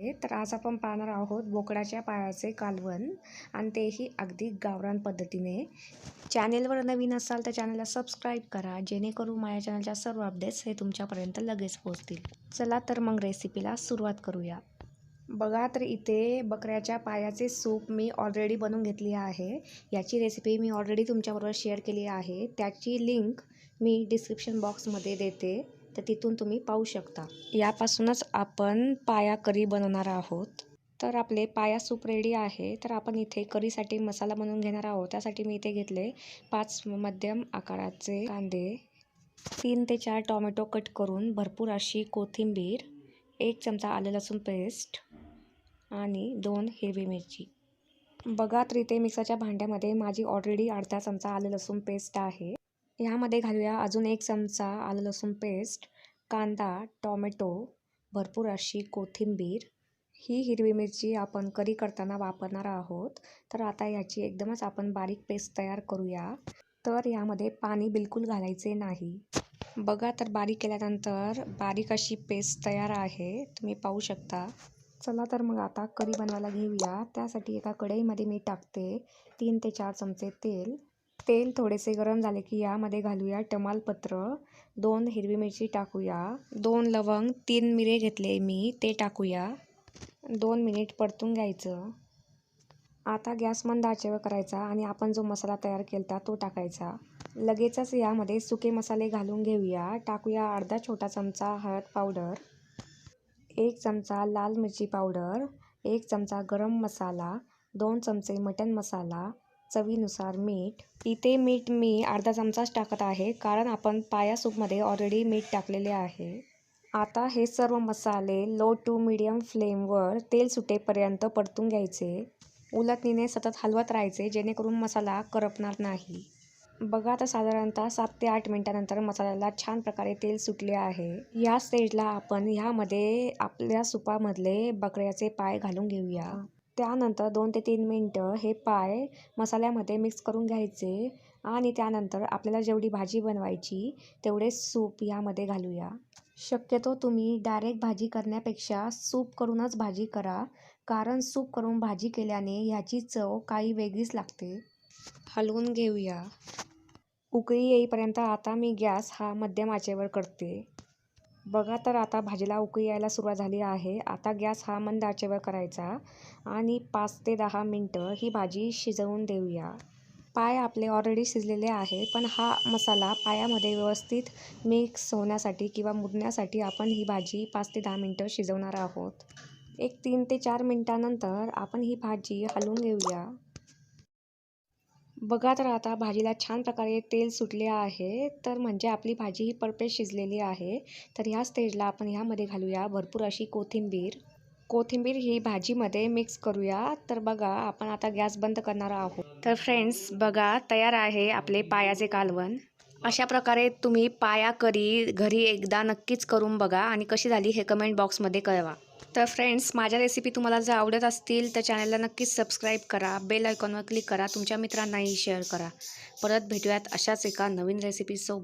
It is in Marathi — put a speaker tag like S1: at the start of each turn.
S1: तर आज आपण पाहणार आहोत बोकडाच्या पायाचे कालवण आणि तेही अगदी गावरान पद्धतीने. चॅनेलवर नवीन असाल तर चॅनलला सबस्क्राईब करा जेणेकरून माझ्या चॅनलच्या सर्व अपडेट्स हे तुमच्यापर्यंत लगेच पोहोचतील. चला तर मग रेसिपीला सुरुवात करूया. बघा तर इथे बकऱ्याच्या पायाचे सूप मी ऑलरेडी बनवून घेतली आहे. याची रेसिपी मी ऑलरेडी तुमच्याबरोबर शेअर केली आहे. त्याची लिंक मी डिस्क्रिप्शन बॉक्समध्ये देते. तर तिथून तुम्ही पाहू शकता. यापासूनच आपण पाया करी बनवणार आहोत. तर आपले पाया सूप रेडी आहे. तर आपण इथे करीसाठी मसाला बनवून घेणार आहोत. त्यासाठी मी इथे घेतले पाच मध्यम आकाराचे कांदे. तीन ते चार टॉमॅटो कट करून भरपूर अशी कोथिंबीर एक चमचा आलं लसूण पेस्ट आणि दोन हिरवी मिरची. बघा तर इथे मिक्सरच्या भांड्यामध्ये माझी ऑलरेडी अर्धा चमचा आलं लसूण पेस्ट आहे. ह्यामध्ये घालूया अजून एक चमचा आलं लसूण पेस्ट कांदा टॉमॅटो भरपूर अशी कोथिंबीर. ही हिरवी मिरची आपण करी करताना वापरणार आहोत. तर आता याची एकदमच आपण बारीक पेस्ट तयार करूया. तर यामध्ये पाणी बिलकुल घालायचे नाही. बघा तर बारीक केल्यानंतर बारीक अशी पेस्ट तयार आहे. तुम्ही पाहू शकता. चला तर मग आता करी बनवायला घेऊया. त्यासाठी एका कढईमध्ये मी टाकते तीन ते चार चमचे तेल. तेल थोडेसे गरम झाले की यामध्ये घालूया टमालपत्र दोन हिरवी मिरची टाकूया दोन लवंग तीन मिरे घेतले मी ते टाकूया. दोन मिनिट परतून घ्यायचं. आता गॅस मंद आचेवर करायचा आणि आपण जो मसाला तयार केला तो टाकायचा. लगेचच यामध्ये सुके मसाले घालून घेऊया. टाकूया अर्धा छोटा चमचा हळद पावडर एक चमचा लाल मिरची पावडर एक चमचा गरम मसाला दोन चमचे मटन मसाला चवीनुसार मीठ. इथे मीठ मी अर्धा चमचाच टाकत आहे कारण आपण पाया सूपमध्ये ऑलरेडी मीठ टाकलेले आहे. आता हे सर्व मसाले लो टू मिडियम फ्लेमवर तेल सुटेपर्यंत परतून घ्यायचे. उलटणीने सतत हलवत राहायचे जेणेकरून मसाला करपणार नाही. बघा तर साधारणतः सात ते आठ मिनटानंतर मसाल्याला छान प्रकारे तेल सुटले आहे. या स्टेजला आपण ह्यामध्ये आपल्या सुपामधले बकऱ्याचे पाय घालून घेऊया. त्यानंतर दोन ते तीन मिनटं हे पाय मसाल्यामध्ये मिक्स करून घ्यायचे आणि त्यानंतर आपल्याला जेवढी भाजी बनवायची तेवढे सूप यामध्ये घालूया. शक्यतो तुम्ही डायरेक्ट भाजी करण्यापेक्षा सूप करूनच भाजी करा कारण सूप करून भाजी केल्याने ह्याची चव काही वेगळीच लागते. हलवून घेऊया. उकळी येईपर्यंत आता मी गॅस हा मध्यम आचेवर करते. बघा तर आता भाजीला उकळी यायला सुरुवात झाली आहे. आता गॅस हा मंद आचेवर करायचा आणि पाच ते दहा मिनटं ही भाजी शिजवून देऊया. पाय आपले ऑलरेडी शिजलेले आहे पण हा मसाला पायामध्ये व्यवस्थित मिक्स होण्यासाठी किंवा मुरण्यासाठी आपण ही भाजी पाच ते दहा मिनटं शिजवणार आहोत. एक तीन ते चार मिनटानंतर आपण ही भाजी हलवून घेऊया. बघा तर आता भाजीला छान प्रकारे तेल सुटले आहे तर म्हणजे आपली भाजी ही परफेक्ट शिजलेली आहे. तर ह्या स्टेजला आपण ह्यामध्ये घालूया भरपूर अशी कोथिंबीर. कोथिंबीर ही भाजीमध्ये मिक्स करूया. तर बघा आपण आता गॅस बंद करणार आहोत. तर फ्रेंड्स बघा तयार आहे आपले पायाचे कालवण. अशा प्रकारे तुम्ही पाया करी घरी एकदा नक्कीच करून बघा आणि कशी झाली हे कमेंट बॉक्समध्ये कळवा. तर फ्रेंड्स माझ्या रेसिपी तुम्हाला जर आवडत असतील तर चॅनलला नक्कीच सबस्क्राईब करा. बेल आयकॉनवर क्लिक करा. तुमच्या मित्रांनाही शेअर करा. परत भेटूयात अशाच एका नवीन रेसिपीसोबत